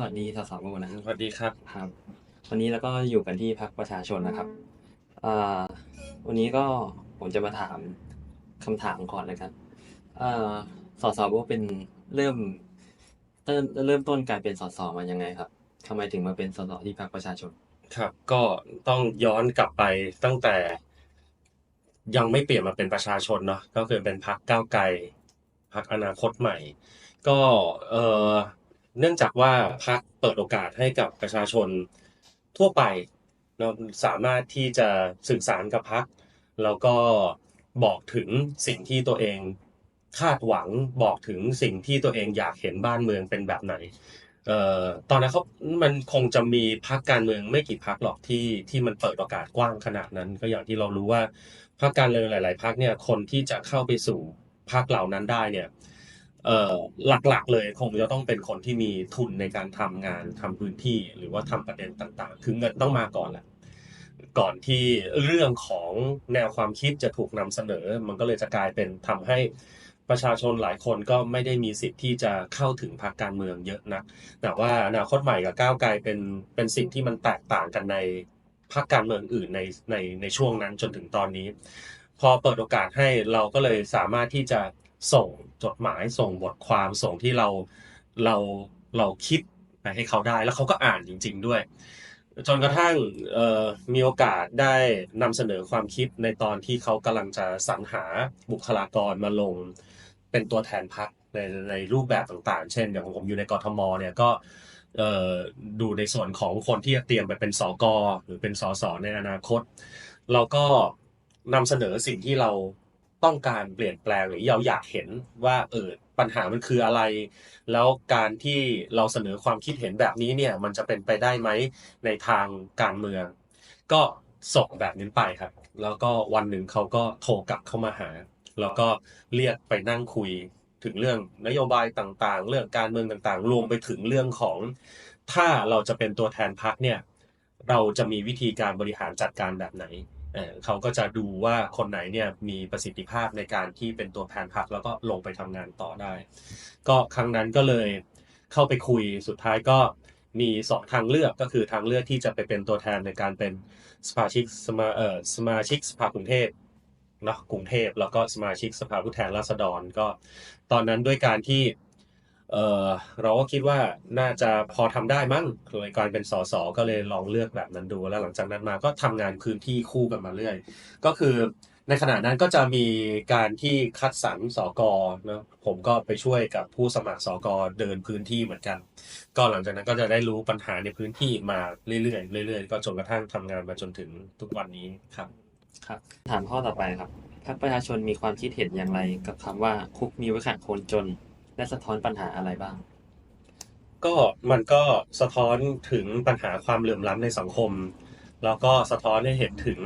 สวัสดีสสบูนะสวัสดีครับครับ วันนี้เราก็อยู่กันที่พักประชาชนนะครับอ่าวันนี้ก็ผมจะมาถามคำถามก่อนเลยครับอ่าสสบูเป็นเริ่มเริ่มเริ่มต้นการเป็นสสมายังไงครับทำไมถึงมาเป็นสสที่พักประชาชน ครับ ก็ต้องย้อนกลับไปตั้งแต่ ยังไม่เปลี่ยนมาเป็นประชาชนเนาะก็คือเป็นพรรคก้าวไกลพรรคอนาคตใหม่ ก็เอ่อ เนื่องจากว่าพรรคเปิดโอกาสให้กับประชาชนทั่วไปเนาะสามารถที่จะสื่อสารกับพรรคแล้วก็บอกถึงสิ่งที่ตัวเองคาดหวังบอกถึงสิ่งที่ตัวเองอยากเห็นบ้านเมืองเป็นแบบไหนเอ่อตอนนั้นเขามันคงจะมีพรรคการเมืองไม่กี่พรรคหรอกที่ที่มันเปิดโอกาสกว้างขนาดนั้น ก็อย่างที่เรารู้ว่าพรรคการเมืองหลาย ๆพรรคเนี่ยคนที่จะเข้าไปสู่พรรคเหล่านั้นได้เนี่ย เอ่อหลักๆเลยคงจะต้องเป็นคนที่มีทุนในการทำงานทำพื้นที่หรือว่าทำประเด็นต่างๆ คือเงินต้องมาก่อนแหละก่อนที่เรื่องของแนวความคิดจะถูกนำเสนอ มันก็เลยจะกลายเป็นทำให้ประชาชนหลายคนก็ไม่ได้มีสิทธิ์ที่จะเข้าถึงพรรคการเมืองเยอะนะแต่ว่าอนาคตใหม่กับก้าวไกลเป็นเป็นสิ่งที่มันแตกต่างกันในพรรคการเมืองอื่นในในในช่วงนั้นจนถึงตอนนี้ พอเปิดโอกาสให้เราก็เลยสามารถที่จะ ส่งจดหมายส่งบทความส่งที่เราเราเราคิดไปให้เขาได้ แล้วเขาก็อ่านจริง ๆ ด้วย จนกระทั่งมีโอกาสได้นำเสนอความคิดในตอนที่เขากำลังจะสรรหาบุคลากรมาลงเป็นตัวแทนพรรคในในรูปแบบต่างๆ เช่น อย่างของผมอยู่ในกรทมเนี่ยก็ดูในส่วนของคนที่จะเตรียมไปเป็นสกหรือเป็นสสในอนาคต เราก็นำเสนอสิ่งที่เรา ต้องการเปลี่ยนแปลงหรือเราอยากเห็นว่าเออปัญหามันคืออะไร แล้วการที่เราเสนอความคิดเห็นแบบนี้เนี่ย มันจะเป็นไปได้ไหมในทางการเมือง ก็ส่งแบบนี้ไปครับ แล้วก็วันหนึ่งเขาก็โทรกลับเข้ามาหา แล้วก็เรียกไปนั่งคุยถึงเรื่องนโยบายต่างๆ เรื่องการเมืองต่างๆ รวมไปถึงเรื่องของถ้าเราจะเป็นตัวแทนพรรคเนี่ย เราจะมีวิธีการบริหารจัดการแบบไหน เขาก็จะดูว่าคนไหนเนี่ยมีประสิทธิภาพในการที่เป็นตัวแทนพรรคแล้วก็ลงไปทำงานต่อได้ ก็ครั้งนั้นก็เลยเข้าไปคุยสุดท้ายก็มีสองทางเลือกก็คือทางเลือกที่จะไปเป็นตัวแทนในการเป็นสมาชิกสมาเอ่อสมาชิกสภากรุงเทพเนาะกรุงเทพแล้วก็สมาชิกสภาผู้แทนราษฎรก็ ตอนนั้นด้วยการที่ เออเราก็คิดว่าน่าจะพอทำได้มั้งโดยการเป็นสสก็เลยลองเลือกแบบนั้นดู แล้วหลังจากนั้นมาก็ทำงานพื้นที่คู่กันมาเรื่อย ก็คือในขณะนั้นก็จะมีการที่คัดสรรสกนะผมก็ไปช่วยกับผู้สมัครสกเดินพื้นที่เหมือนกัน ก็หลังจากนั้นก็จะได้รู้ปัญหาในพื้นที่มาเรื่อยๆเรื่อยๆ ก็จนกระทั่งทำงานมาจนถึงทุกวันนี้ครับครับถามข้อต่อไปครับพักประชาชนมีความคิดเห็นอย่างไรกับคำว่าคุกมีไว้ขังคนจน และสะท้อนปัญหาอะไรบ้าง ก็มันก็สะท้อนถึงปัญหาความเหลื่อมล้ำในสังคม แล้วก็สะท้อนให้เห็นถึง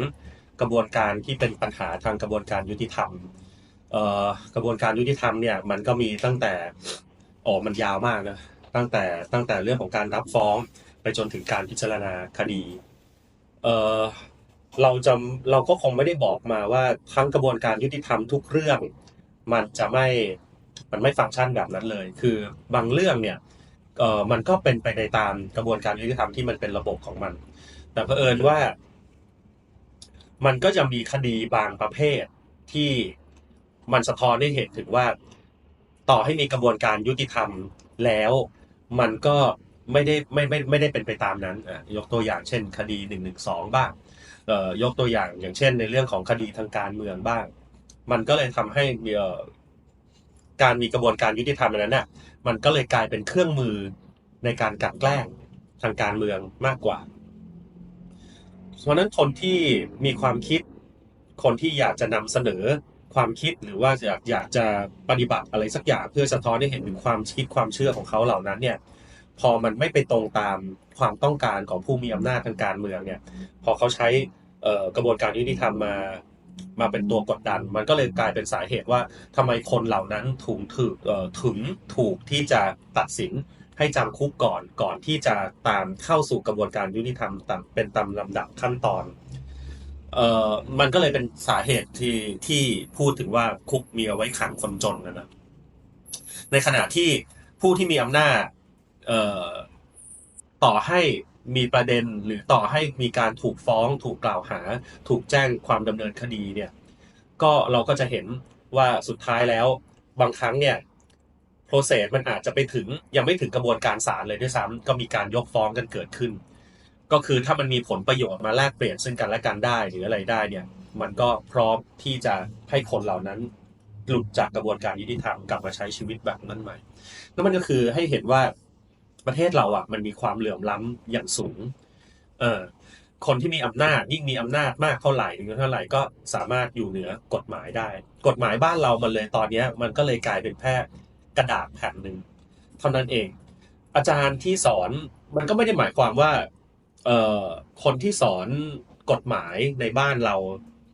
กระบวนการที่เป็นปัญหาทางกระบวนการยุติธรรมกระบวนการยุติธรรมเนี่ยมันก็มีตั้งแต่โอ้มันยาวมากนะตั้งแต่ตั้งแต่เรื่องของการรับฟ้องไปจนถึงการพิจารณาคดีเเราจะเราก็คงไม่ได้บอกมาว่าทั้งกระบวนการยุติธรรมทุกเรื่อง มันจะไม่ มันไม่ฟังก์ชันแบบนั้นเลย คือบางเรื่องเนี่ยเออมันก็เป็นไปในตามกระบวนการยุติธรรมที่มันเป็นระบบของมัน แต่เผอิญว่า มันก็จะมีคดีบางประเภทที่มันสะท้อนให้เห็นถึงว่า ต่อให้มีกระบวนการยุติธรรมแล้ว มันก็ไม่ได้ไม่ไม่ไม่ได้เป็นไปตามนั้นอะยกตัวอย่างเช่น คดีหนึ่งหนึ่งสองบ้างเอ่อยกตัวอย่างอย่างเช่น ในเรื่องของคดีทางการเมืองบ้าง มันก็เลยทำให้มีเอ่อ การมีกระบวนการยุติธรรมอันนั้นน่ะมันก็เลยกลายเป็นเครื่องมือในการกลันแกล้งทางการเมืองมากกว่าเพราะนั้นคนที่มีความคิดคนที่อยากจะนำเสนอความคิดหรือว่าอยากอยากจะปฏิบัติอะไรสักอย่างเพื่อสะท้อนให้เห็นถึงความคิดความเชื่อของเขาเหล่านั้นเนี่ยพอมันไม่ไปตรงตามความต้องการของผู้มีอำนาจทางการเมืองเนี่ยพอเขาใช้กระบวนการยุติธรรมมา มาเป็นตัวกดดัน มันก็เลยกลายเป็นสาเหตุว่าทำไมคนเหล่านั้นถูกถึกเอ่อถึงถูกที่จะตัดสินให้จำคุกก่อนก่อนที่จะตามเข้าสู่กระบวนการยุติธรรมตามเป็นตามลำดับขั้นตอนเอ่อมันก็เลยเป็นสาเหตุที่ที่พูดถึงว่าคุกมีเอาไว้ขังคนจนนะนะในขณะที่ผู้ที่มีอำนาจเอ่อต่อให้ มีประเด็นหรือต่อให้มีการถูกฟ้อง ถูกกล่าวหา ถูกแจ้งความดำเนินคดีเนี่ยก็เราก็จะเห็นว่าสุดท้ายแล้วบางครั้งเนี่ย process มันอาจจะไปถึงยังไม่ถึงกระบวนการศาลเลยด้วยซ้ำก็มีการยกฟ้องกันเกิดขึ้น ก็คือถ้ามันมีผลประโยชน์มาแลกเปลี่ยนซึ่งกันและกันได้หรืออะไรได้เนี่ยมันก็พร้อมที่จะให้คนเหล่านั้นหลุดจากกระบวนการยุติธรรมกลับมาใช้ชีวิตแบบนั้นใหม่แล้วมันก็คือให้เห็นว่า ประเทศเราอะมันมีความเหลื่อมล้ำอย่างสูง เออคนที่มีอำนาจยิ่งมีอำนาจมากเท่าไหร่ถึงเท่าไหร่ก็สามารถอยู่เหนือกฎหมายได้ กฎหมายบ้านเรามันเลยตอนเนี้ย มันก็เลยกลายเป็นแค่กระดาษแผ่นหนึ่งเท่านั้นเอง อาจารย์ที่สอนมันก็ไม่ได้หมายความว่า เอ่อคนที่สอนกฎหมายในบ้านเรา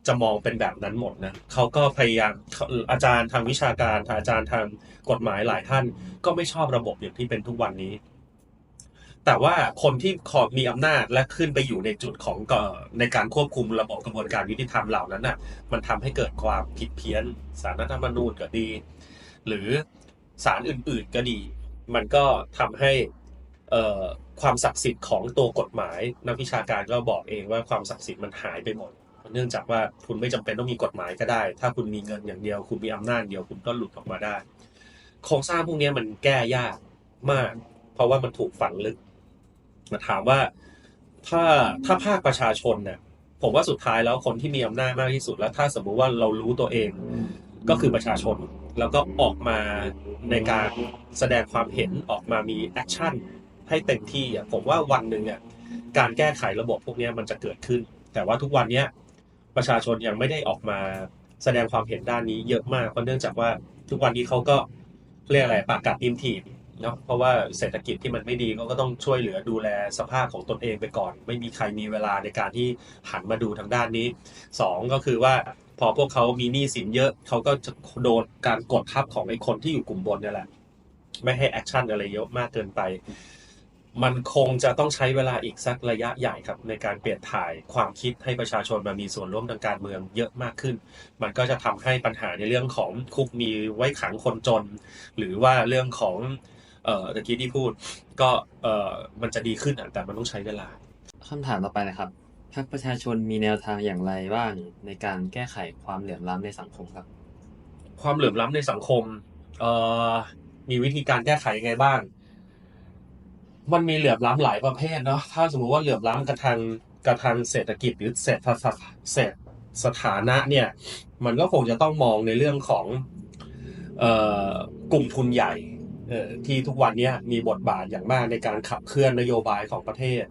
จะมองเป็นแบบนั้นหมดนะเขาก็พยายามอาจารย์ทางวิชาการอาจารย์ทางกฎหมายหลายท่าน ก็ไม่ชอบระบบอย่างที่เป็นทุกวันนี้ แต่ว่าคนที่ขอมีอำนาจและขึ้นไปอยู่ในจุดของก็ในการควบคุมระบบกระบวนการยุติธรรมเหล่านั้นน่ะ มันทำให้เกิดความผิดเพี้ยนสารรัฐธรรมนูญก็ดี หรือสารอื่นๆก็ดี มันก็ทำให้เอ่อความศักดิ์สิทธิ์ของตัวกฎหมายนักวิชาการก็บอกเองว่าความศักดิ์สิทธิ์มันหายไปหมด เนื่องจากว่าคุณไม่จำเป็นต้องมีกฎหมายก็ได้ ถ้าคุณมีเงินอย่างเดียว คุณมีอำนาจเดียวคุณก็หลุดออกมาได้ โครงสร้างพวกนี้มันแก้ยากมาก เพราะว่ามันถูกฝังลึก มาถามว่าถ้าถ้าภาคประชาชนเนี่ยผมว่าสุดท้ายแล้วคนที่มีอำนาจมากที่สุดแล้ว ถ้าสมมุติว่าเรารู้ตัวเองก็คือประชาชนแล้วก็ออกมาในการแสดงความเห็นออกมามีแอคชั่นให้เต็มที่อะผมว่าวันหนึ่งเนี่ยการแก้ไขระบบพวกนี้มันจะเกิดขึ้น แต่ว่าทุกวันเนี้ยประชาชนยังไม่ได้ออกมาแสดงความเห็นด้านนี้เยอะมากเพราะเนื่องจากว่าทุกวันนี้เขาก็เรียกอะไรปากกัดติมทีบ เนาะเพราะว่าเศรษฐกิจที่มันไม่ดีเขาก็ต้องช่วยเหลือดูแลสภาพของตนเองไปก่อน ไม่มีใครมีเวลาในการที่หันมาดูทางด้านนี้สองก็คือว่าพอพวกเขามีหนี้สินเยอะเขาก็จะโดนการกดทับของไอ้คนที่อยู่กลุ่มบนนี่แหละ ไม่ให้แอคชั่นอะไรเยอะมากเกินไป มันคงจะต้องใช้เวลาอีกสักระยะใหญ่ครับ ในการเปลี่ยนถ่ายความคิดให้ประชาชนมามีส่วนร่วมทางการเมืองเยอะมากขึ้น มันก็จะทำให้ปัญหาในเรื่องของคุกมีไว้ขังคนจน หรือว่าเรื่องของ เอ่อตะกี้ที่พูด ก็เอ่อมันจะดีขึ้นอะแต่มันต้องใช้เวลาคำถามต่อไปนะครับพรรคประชาชนมีแนวทางอย่างไรบ้างในการแก้ไขความเหลื่อมล้ำในสังคมครับ ความเหลื่อมล้ำในสังคมเอ่อมีวิธีการแก้ไขยังไงบ้าง มันมีเหลื่อมล้ำหลายประเภทเนาะถ้าสมมติว่าเหลื่อมล้ำกระทางกระทางเศรษฐกิจหรือเศรษฐศาสตร์เศรษฐสถานะเนี่ย มันก็คงจะต้องมองในเรื่องของเอ่อกลุ่มทุนใหญ่เอ่อ ที่ทุกวันนี้มีบทบาทอย่างมากในการขับเคลื่อนนโยบายของประเทศ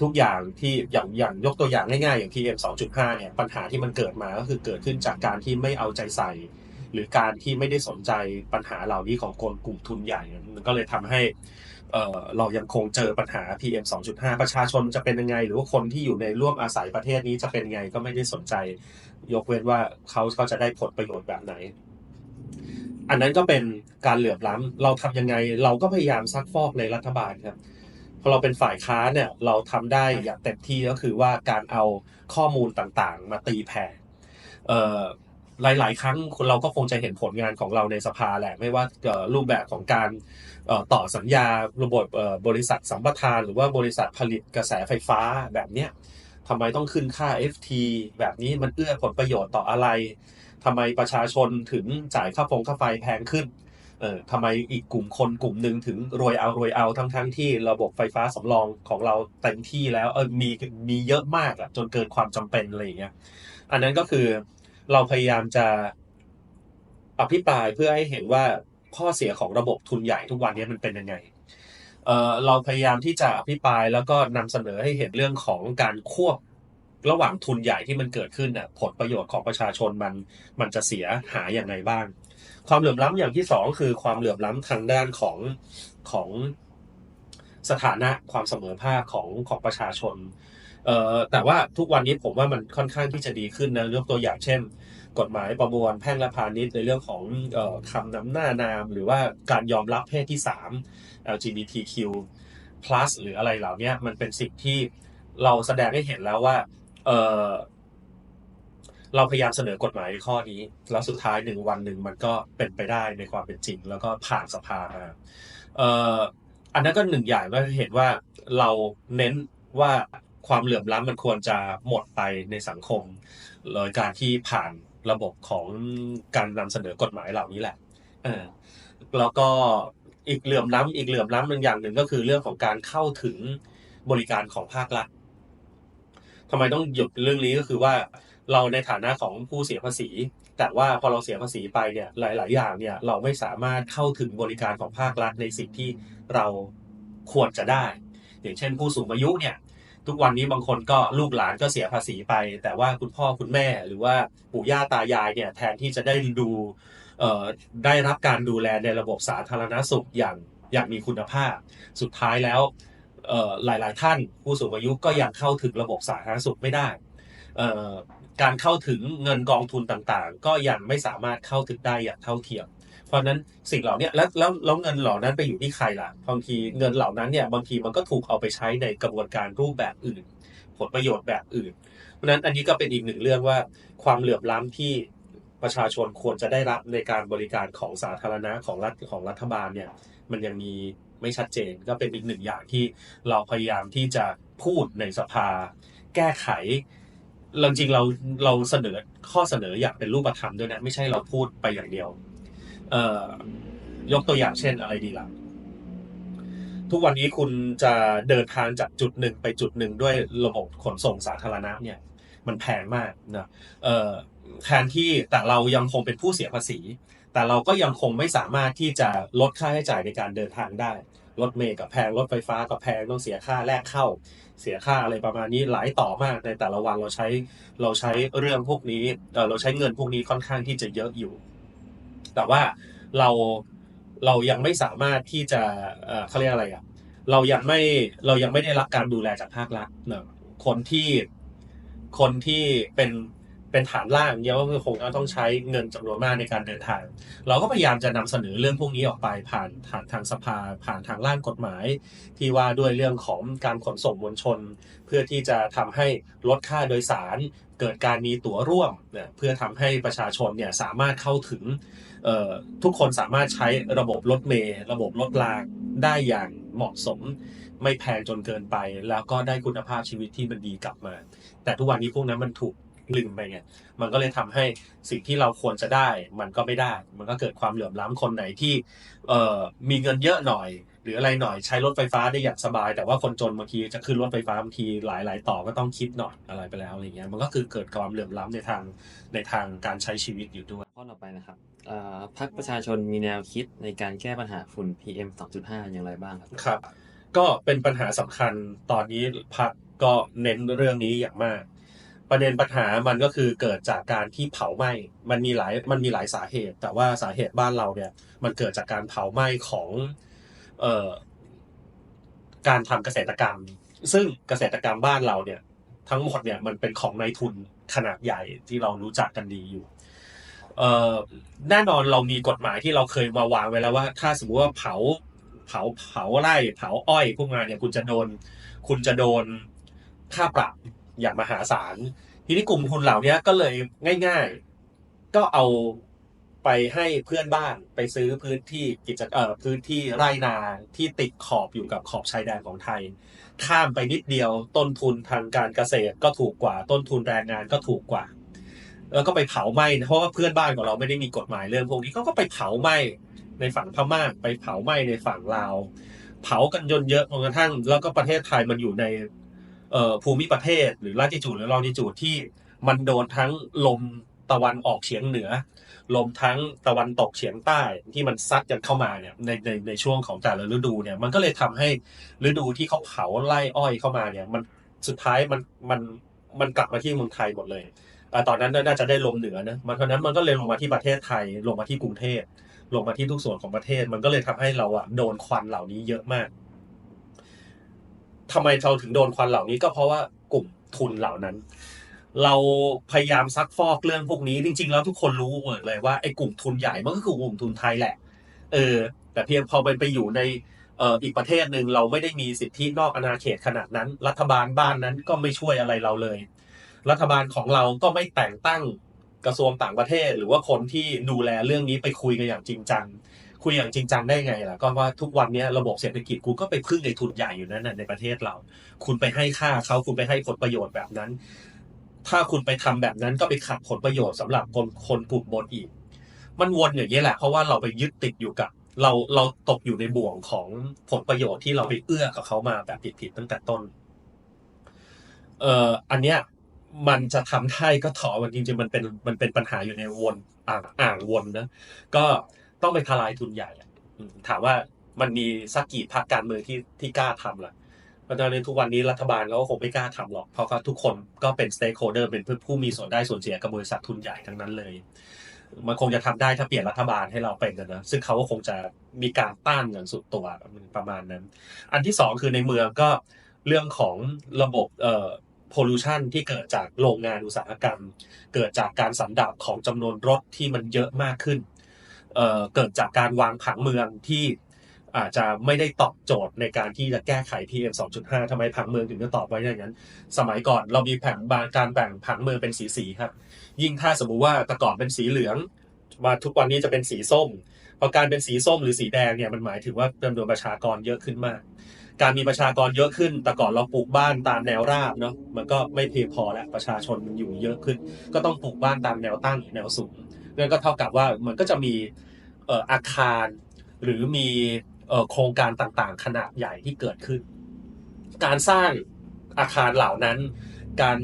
ทุกอย่างที่อย่างอย่างยกตัวอย่างง่ายๆอย่าง PM 2.5เนี่ยปัญหาที่มันเกิดมาก็คือเกิดขึ้นจากการที่ไม่เอาใจใส่ หรือการที่ไม่ได้สนใจปัญหาเหล่านี้ของคนกลุ่มทุนใหญ่มันก็เลยทำให้เอ่อเรายังคงเจอปัญหา PM 2.5 ประชาชนจะเป็นยังไง หรือว่าคนที่อยู่ในร่วมอาศัยประเทศนี้จะเป็นยังไงก็ไม่ได้สนใจ ยกเว้นว่าเขาเขาจะได้ผลประโยชน์แบบไหน อันนั้นก็เป็นการเหลื่อมล้ำเราทำยังไงเราก็พยายามซักฟอกในรัฐบาลครับพอเราเป็นฝ่ายค้าเนี่ยเราทำได้อย่างเต็มที่ก็คือว่าการเอาข้อมูลต่างๆ มาตีแผ่หลาย ๆ ครั้งเราก็คงจะเห็นผลงานของเราในสภาแหละ ไม่ว่ารูปแบบของการต่อสัญญาระบบบริษัทสัมปทานหรือว่าบริษัทผลิตกระแสไฟฟ้าแบบเนี้ยทำไมต้องขึ้นค่า FT แบบนี้มันเอื้อผลประโยชน์ต่ออะไร ทำไมประชาชนถึงจ่ายค่าฟงค่าไฟแพงขึ้นเออทำไมอีกกลุ่มคนกลุ่มหนึ่งถึงรวยเอารวยเอาทั้งทั้งที่ระบบไฟฟ้าสำรองของเราเต็มที่แล้วเออมีมีเยอะมากอะจนเกินความจำเป็นอะไรอย่างเงี้ยอันนั้นก็คือเราพยายามจะอภิปรายเพื่อให้เห็นว่าข้อเสียของระบบทุนใหญ่ทุกวันนี้มันเป็นยังไงเออเราพยายามที่จะอภิปรายแล้วก็นำเสนอให้เห็นเรื่องของการควบ ระหว่างทุนใหญ่ที่มันเกิดขึ้นน่ะผลประโยชน์ของประชาชนมันมันจะเสียหายอย่างไรบ้าง ความเหลื่อมล้ำอย่างที่สองคือความเหลื่อมล้ำทางด้านของของสถานะความเสมอภาคของของประชาชนเอ่อแต่ว่าทุกวันนี้ผมว่ามันค่อนข้างที่จะดีขึ้นนะยกตัวอย่างเช่น กฎหมายประมวลแพ่งและพาณิชย์ในเรื่องของเอ่อคำนำหน้านาม หรือว่าการยอมรับเพศที่ 3 LGBTQ+ หรืออะไรเหล่านี้มันเป็นสิ่งที่เราแสดงให้เห็นแล้วว่า เออเราพยายามเสนอกฎหมายข้อนี้ แล้วสุดท้ายหนึ่งวันหนึ่งมันก็เป็นไปได้ในความเป็นจริง แล้วก็ผ่านสภามาเอ่ออันนั้นก็หนึ่งอย่างก็เห็นว่าเราเน้นว่าความเหลื่อมล้ำมันควรจะหมดไปในสังคมโดยการที่ผ่านระบบของการนำเสนอกฎหมายเหล่านี้แหละเออแล้วก็อีกเหลื่อมล้ำอีกเหลื่อมล้ำหนึ่งอย่างหนึ่งก็คือเรื่องของการเข้าถึงบริการของภาครัฐ ทำไมต้องหยุดเรื่องนี้ก็คือว่าเราในฐานะของผู้เสียภาษี แต่ว่าพอเราเสียภาษีไปเนี่ยหลาย ๆ อย่างเนี่ยเราไม่สามารถเข้าถึงบริการของภาครัฐในสิ่งที่เราควรจะได้ อย่างเช่น ผู้สูงอายุเนี่ยทุกวันนี้บางคนก็ลูกหลานก็เสียภาษีไป แต่ว่าคุณพ่อคุณแม่หรือว่าปู่ย่าตายายเนี่ยแทนที่จะได้ดูเอ่อได้รับการดูแลในระบบสาธารณสุขอย่างอย่างมีคุณภาพ สุดท้ายแล้ว หลาย ๆ ท่านผู้สูงอายุก็ยังเข้าถึงระบบสาธารณสุขไม่ได้ การเข้าถึงเงินกองทุนต่างๆ ก็ยังไม่สามารถเข้าถึงได้อย่างเท่าเทียม เพราะนั้นสิ่งเหล่านี้แล้วแล้วเงินเหล่านั้นไปอยู่ที่ใครล่ะบางทีเงินเหล่านั้นเนี่ยบางทีมันก็ถูกเอาไปใช้ในกระบวนการรูปแบบอื่น ผลประโยชน์แบบอื่น เพราะนั้นอันนี้ก็เป็นอีกหนึ่งเรื่องว่าความเหลื่อมล้ำที่ประชาชนควรจะได้รับในการบริการของสาธารณะของรัฐของรัฐบาลเนี่ยมันยังมี ไม่ชัดเจน ก็เป็นอีกหนึ่งอย่างที่เราพยายามที่จะพูดในสภา แก้ไขจริงๆเราเราเสนอข้อเสนออย่างเป็นรูปธรรมด้วยนะ ไม่ใช่เราพูดไปอย่างเดียว เอ่อยกตัวอย่างเช่นอะไรดีล่ะทุกวันนี้คุณจะเดินทางจากจุดหนึ่งไปจุดหนึ่งด้วยระบบขนส่งสาธารณะเนี่ย มันแพงมากนะเอ่อแทนที่แต่เรายังคงเป็นผู้เสียภาษี แต่เราก็ยังคงไม่สามารถที่จะลดค่าใช้จ่ายในการเดินทางได้รถเมล์กับแพงรถไฟฟ้ากับแพงต้องเสียค่าแรกเข้า เสียค่าอะไรประมาณนี้หลายต่อมากในแต่ละวันเราใช้เราใช้เรื่องพวกนี้เราใช้เงินพวกนี้ค่อนข้างที่จะเยอะอยู่ แต่ว่าเราเรายังไม่สามารถที่จะเอ่อเขาเรียกอะไรอะเรายังไม่เรายังไม่ได้รับการดูแลจากภาครัฐเนอะคนที่คนที่เป็น เป็นฐานล่างเนี่ยก็คือคงต้องใช้เงินจำนวนมากในการเดินทาง เราก็พยายามจะนำเสนอเรื่องพวกนี้ออกไปผ่านผ่านทางสภา ผ่านทางร่างกฎหมาย ที่ว่าด้วยเรื่องของการขนส่งมวลชน เพื่อที่จะทำให้ลดค่าโดยสาร เกิดการมีตั๋วร่วมเนี่ยเพื่อทำให้ประชาชนเนี่ยสามารถเข้าถึงทุกคนสามารถใช้ระบบรถเมล์ระบบรถรางได้อย่างเหมาะสมไม่แพงจนเกินไป แล้วก็ได้คุณภาพชีวิตที่มันดีกลับมา แต่ทุกวันนี้พวกนั้นมันถูก ลืมไปไงมันก็เลยทำให้สิ่งที่เราควรจะได้ มันก็ไม่ได้ มันก็เกิดความเหลื่อมล้ำคนไหนที่เอ่อมีเงินเยอะหน่อย หรืออะไรหน่อยใช้รถไฟฟ้าได้อย่างสบาย แต่ว่าคนจนบางทีจะขึ้นรถไฟฟ้าบางทีหลายหลายๆต่อก็ต้องคิดหน่อยอะไรไปแล้วอะไรเงี้ยมันก็คือเกิดความเหลื่อมล้ำในทางในทางการใช้ชีวิตอยู่ด้วยข้อต่อไปนะครับเอ่อพรรคประชาชนมีแนวคิดในการแก้ปัญหาฝุ่น PM 2.5 อย่างไรบ้างครับครับ ก็เป็นปัญหาสำคัญตอนนี้พักก็เน้นเรื่องนี้อย่างมาก ประเด็นปัญหามันก็คือเกิดจากการที่เผาไหม้ มันมีหลาย มันมีหลายสาเหตุ แต่ว่าสาเหตุบ้านเราเนี่ย มันเกิดจากการเผาไหม้ของ เอ่อ การทำเกษตรกรรม ซึ่งเกษตรกรรมบ้านเราเนี่ย ทั้งหมดเนี่ยมันเป็นของนายทุนขนาดใหญ่ที่เรารู้จักกันดีอยู่ เอ่อ แน่นอนเรามีกฎหมายที่เราเคยมาวางไว้แล้วว่า ถ้าสมมติว่าเผา เผา เผาไร่ เผาอ้อยพวกงานเนี่ย คุณจะโดน คุณจะโดนค่าปรับ อย่างมหาศาล ทีนี้กลุ่มทุนเหล่านี้ก็เลยง่าย ๆ ก็เอาไปให้เพื่อนบ้านไปซื้อพื้นที่กิจเอ่อพื้นที่ไร่นาที่ติดขอบอยู่กับขอบชายแดนของไทย ข้ามไปนิดเดียวต้นทุนทางการเกษตรก็ถูกกว่าต้นทุนแรงงานก็ถูกกว่า แล้วก็ไปเผาไหม้เพราะว่าเพื่อนบ้านของเราไม่ได้มีกฎหมายเรื่องพวกนี้เขาก็ไปเผาไหม้ในฝั่งพม่าไปเผาไหม้ในฝั่งลาว เผากันจนเยอะจนกระทั่ง แล้วก็ประเทศไทยมันอยู่ใน ภูมิประเทศหรือลาติจูดหรือลองดิจูดที่มันโดนทั้งลมตะวันออกเฉียงเหนือ ลมทั้งตะวันตกเฉียงใต้ที่มันซัดกันเข้ามาเนี่ยในในในช่วงของแต่ละฤดูเนี่ย มันก็เลยทำให้ฤดูที่เขาเผาไล่อ้อยเข้ามาเนี่ย มันสุดท้ายมันมันมันกลับมาที่เมืองไทยหมดเลยอ่าตอนนั้นน่าจะได้ลมเหนือนะมันเพราะฉะนั้นมันก็เลยลงมาที่ประเทศไทย ลงมาที่กรุงเทพลงมาที่ทุกส่วนของประเทศ มันก็เลยทำให้เราอะโดนควันเหล่านี้เยอะมาก ทำไมเราถึงโดนควันเหล่านี้ก็เพราะว่ากลุ่มทุนเหล่านั้น เราพยายามซักฟอกเรื่องพวกนี้จริง ๆ แล้วทุกคนรู้หมดเลยว่าไอ้กลุ่มทุนใหญ่มันก็คือกลุ่มทุนไทยแหละ เออ แต่เพียงพอไปไปอยู่ในเอ่ออีกประเทศหนึ่งเราไม่ได้มีสิทธินอกอาณาเขตขนาดนั้น รัฐบาลบ้านนั้นก็ไม่ช่วยอะไรเราเลย รัฐบาลของเราก็ไม่แต่งตั้งกระทรวงต่างประเทศ หรือว่าคนที่ดูแลเรื่องนี้ไปคุยกันอย่างจริงจัง คุยอย่างจริงจังได้ไงล่ะ ก็ว่าทุกวันนี้ระบบเศรษฐกิจกูก็ไปพึ่งในทุนใหญ่อยู่นั่นน่ะในประเทศเรา คุณไปให้ค่าเขาคุณไปให้ผลประโยชน์แบบนั้น ถ้าคุณไปทำแบบนั้นก็ไปขัดผลประโยชน์สำหรับคนคนกลุ่มบนอีก มันวนอย่างนี้แหละ เพราะว่าเราไปยึดติดอยู่กับ เราเราตกอยู่ในบ่วงของผลประโยชน์ที่เราไปเอื้อกับเขามาแบบผิดๆตั้งแต่ต้น เอ่ออันเนี้ยมันจะทำได้ก็ถอมันจริงๆมันเป็นมันเป็นปัญหาอยู่ในวนอ่างอ่างวนนะ ก็ ต้องไปทลายทุนใหญ่ถามว่ามันมีสักกี่พรรคการเมืองที่ที่กล้าทำล่ะเพราะฉะนั้นทุกวันนี้รัฐบาลเขาก็คงไม่กล้าทำหรอก เพราะว่าทุกคนก็เป็นสเต็กโฮเดอร์เป็นผู้มีส่วนได้ส่วนเสียกับบริษัททุนใหญ่ทั้งนั้นเลย มันคงจะทำได้ถ้าเปลี่ยนรัฐบาลให้เราเป็นกันนะ ซึ่งเขาก็คงจะมีการต้านอย่างสุดตัวประมาณนั้น อันที่สองคือในเมืองก็เรื่องของระบบเอ่อ pollution ที่เกิดจากโรงงานอุตสาหกรรม เกิดจากการสันดาบของจำนวนรถที่มันเยอะมากขึ้น เเกิดจากการวางผังเมืองที่อาจจะไม่ได้ตอบโจทย์ในการที่จะแก้ไข PM 2.5ทำไมผังเมืองถึงจะตอบไว้อย่างนั้น สมัยก่อนเรามีแผนการแบ่งผังเมืองเป็นสีสีครับ ยิ่งถ้าสมมุติว่าแต่ก่อนเป็นสีเหลือง มาทุกวันนี้จะเป็นสีส้มพอการเป็นสีส้มหรือสีแดงเนี่ยมันหมายถึงว่าจำนวนประชากรเยอะขึ้นมาก การมีประชากรเยอะขึ้น แต่ก่อนเราปลูกบ้านตามแนวราบเนาะมันก็ไม่เพียงพอแล้วประชาชนมันอยู่เยอะขึ้น ก็ต้องปลูกบ้านตามแนวตั้งแนวสูง นั่นก็เท่ากับว่ามันก็จะมีอาคารหรือมีโครงการต่างๆ ขนาดใหญ่ที่เกิดขึ้น การสร้างอาคารเหล่านั้น การ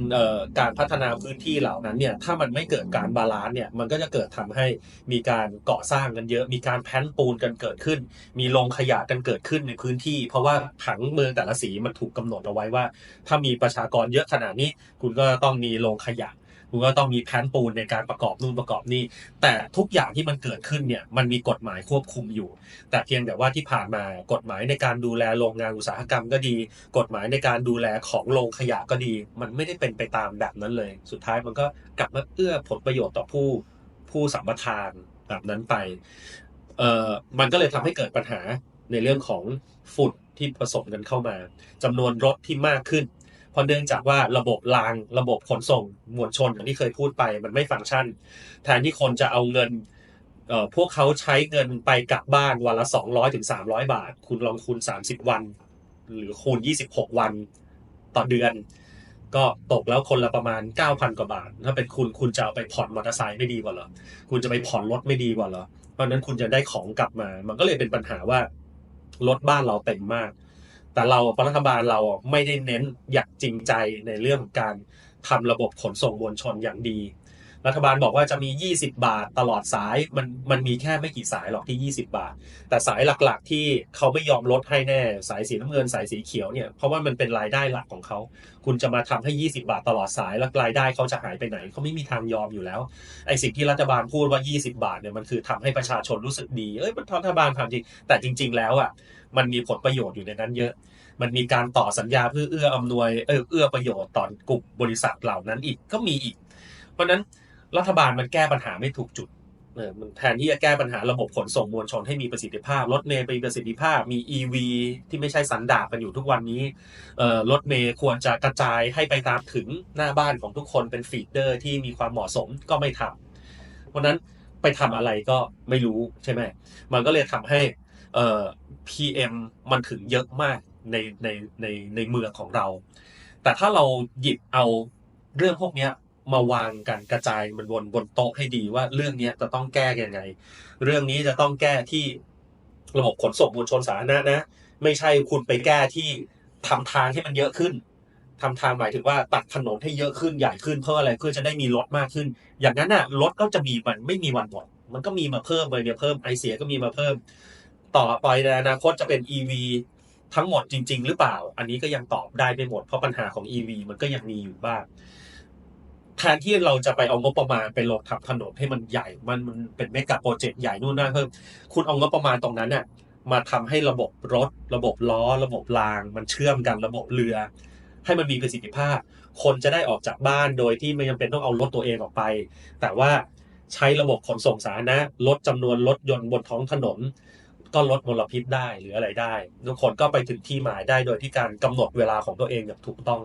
การพัฒนาพื้นที่เหล่านั้นเนี่ยถ้ามันไม่เกิดการบาลานซ์เนี่ยมันก็จะเกิดทำให้มีการก่อสร้างกันเยอะ มีการแพ้นปูนกันเกิดขึ้น มีโรงขยะกันเกิดขึ้นในพื้นที่ เพราะว่าผังเมืองแต่ละสีมันถูกกำหนดเอาไว้ว่า ถ้ามีประชากรเยอะขนาดนี้ คุณก็ต้องมีโรงขยะ คุณก็ต้องมีแผนปูนในการประกอบนู่นประกอบนี่แต่ทุกอย่างที่มันเกิดขึ้นเนี่ยมันมีกฎหมายควบคุมอยู่ แต่เพียงแต่ว่าที่ผ่านมากฎหมายในการดูแลโรงงานอุตสาหกรรมก็ดี กฎหมายในการดูแลของโรงขยะก็ดี มันไม่ได้เป็นไปตามแบบนั้นเลย สุดท้ายมันก็กลับมาเอื้อผลประโยชน์ต่อผู้ผู้สัมปทานแบบนั้นไปเอ่อมันก็เลยทำให้เกิดปัญหาในเรื่องของฝุ่นที่ผสมกันเข้ามาจำนวนรถที่มากขึ้น เพราะเนื่องจากว่าระบบรางระบบขนส่งมวลชนอย่างที่เคยพูดไป มันไม่ฟังก์ชัน แทนที่คนจะเอาเงินเอ่อพวกเขาใช้เงินไปกลับบ้านวันละ 200ถึง300 บาท คุณลองคูณ 30 วัน หรือคูณ 26 วันต่อเดือน ก็ตกแล้วคนละประมาณ 9,000 กว่าบาท ถ้าเป็นคุณคุณจะเอาไปผ่อนมอเตอร์ไซค์ไม่ดีกว่าเหรอ คุณจะไปผ่อนรถไม่ดีกว่าเหรอ เพราะนั้นคุณจะได้ของกลับมา มันก็เลยเป็นปัญหาว่ารถบ้านเราเต็มมาก แต่เรารัฐบาลเราไม่ได้เน้นอย่างจริงใจในเรื่องของการทำระบบขนส่งมวลชนอย่างดี รัฐบาลบอกว่าจะมี 20 บาทตลอดสายมันมันมีแค่ไม่กี่สายหรอกที่ 20 บาท แต่สายหลักๆที่เขาไม่ยอมลดให้แน่ สายสีน้ำเงินสายสีเขียวเนี่ยเพราะว่ามันเป็นรายได้หลักของเขา คุณจะมาทำให้ 20 บาทตลอดสายแล้วรายได้เขาจะหายไปไหนเขาไม่มีทางยอมอยู่แล้วไอ้สิ่งที่รัฐบาลพูดว่า 20 บาทเนี่ยมันคือทำให้ประชาชนรู้สึกดีเอ้ยมันรัฐบาลทำจริงแต่จริง ๆ แล้วอะมันมีผลประโยชน์อยู่ในนั้นเยอะมันมีการต่อสัญญาเพื่อเอื้ออำนวยเออเอื้อประโยชน์ต่อกลุ่มบริษัทเหล่านั้นอีกก็มีอีก เพราะฉะนั้น รัฐบาลมันแก้ปัญหาไม่ถูกจุดเออมันแทนที่จะแก้ปัญหาระบบขนส่งมวลชนให้มีประสิทธิภาพ รถเมย์มีประสิทธิภาพ มี EV ที่ไม่ใช่สันดาปกันอยู่ทุกวันนี้เอ่อรถเมย์ควรจะกระจายให้ไปตามถึงหน้าบ้านของทุกคนเป็นฟีดเดอร์ที่มีความเหมาะสมก็ไม่ทำเพราะนั้นไปทำอะไรก็ไม่รู้ใช่ไหมมันก็เลยทำให้เอ่อ PM มันถึงเยอะมากในในในในเมืองของเรา แต่ถ้าเราหยิบเอาเรื่องพวกนี้ มาวางกันกระจายมันบนบนโต๊ะให้ดีว่าเรื่องนี้จะต้องแก้ยังไง เรื่องนี้จะต้องแก้ที่ระบบขนส่งมวลชนสาธารณะนะ ไม่ใช่คุณไปแก้ที่ทำทางให้มันเยอะขึ้นทำทางหมายถึงว่าตัดถนนให้เยอะขึ้นใหญ่ขึ้นเพื่ออะไรเพื่อจะได้มีรถมากขึ้น อย่างนั้นน่ะรถก็จะมีมันไม่มีวันหมดมันก็มีมาเพิ่มไปเนี่ยเพิ่มไอเสียก็มีมาเพิ่ม ต่อไปในอนาคตจะเป็น EV ทั้งหมดจริง ๆ หรือเปล่า อันนี้ก็ยังตอบได้ไม่หมดเพราะปัญหาของ EV มันก็ยังมีอยู่บ้าง แทนที่เราจะไปเอางบประมาณไปลงทำถนนให้มันใหญ่ มันมันเป็นเมกะโปรเจกต์ใหญ่นู่นนั่นเพิ่ม คุณเอางบประมาณตรงนั้นน่ะมาทำให้ระบบรถ ระบบล้อ ระบบราง มันเชื่อมกันระบบเรือ ให้มันมีประสิทธิภาพ คนจะได้ออกจากบ้านโดยที่ไม่จำเป็นต้องเอารถตัวเองออกไป แต่ว่าใช้ระบบขนส่งสาธารณะลดจำนวนรถยนต์บนท้องถนน ก็ลดมลพิษได้หรืออะไรได้ ทุกคนก็ไปถึงที่หมายได้โดยที่การกำหนดเวลาของตัวเองอย่างถูกต้อง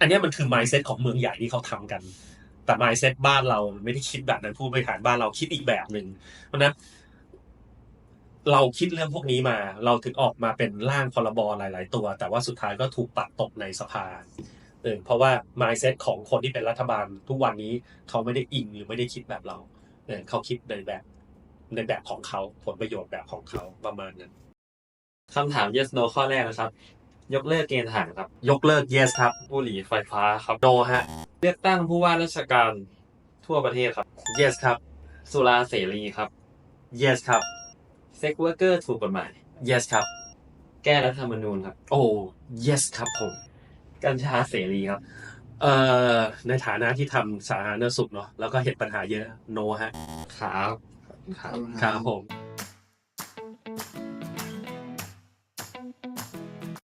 อันนี้มันคือ mindset ของเมืองใหญ่ที่เขาทำกัน แต่ mindset บ้านเราไม่ได้คิดแบบนั้นผู้บริหารบ้านเราคิดอีกแบบหนึ่งเพราะนั้นเราคิดเรื่องพวกนี้มา เราถึงออกมาเป็นร่างพรบหลาย ๆ ตัว แต่ว่าสุดท้ายก็ถูกปัดตกในสภาเออเพราะว่า mindset ของคนที่เป็นรัฐบาลทุกวันนี้เขาไม่ได้อิงหรือไม่ได้คิดแบบเราเออเขาคิดในแบบในแบบของเขาผลประโยชน์แบบของเขาประมาณนั้นคำถาม yes no ข้อแรกนะครับ ยกเลิกเกณฑ์ทหารครับ ยกเลิก yes ครับ บุหรี่ไฟฟ้าครับ no ฮะ เลือกตั้งผู้ว่าราชการทั่วประเทศครับ yes ครับ สุราเสรีครับ yes ครับ เซ็กเวอร์เกอร์ถูกกฎหมาย yes ครับ แก้รัฐธรรมนูญครับ โอ้ yes ครับผม กัญชาเสรีครับ เอ่อ ในฐานะที่ทำสาธารณสุขเนาะแล้วก็เห็นปัญหาเยอะ no ฮะ ครับ ครับครับผม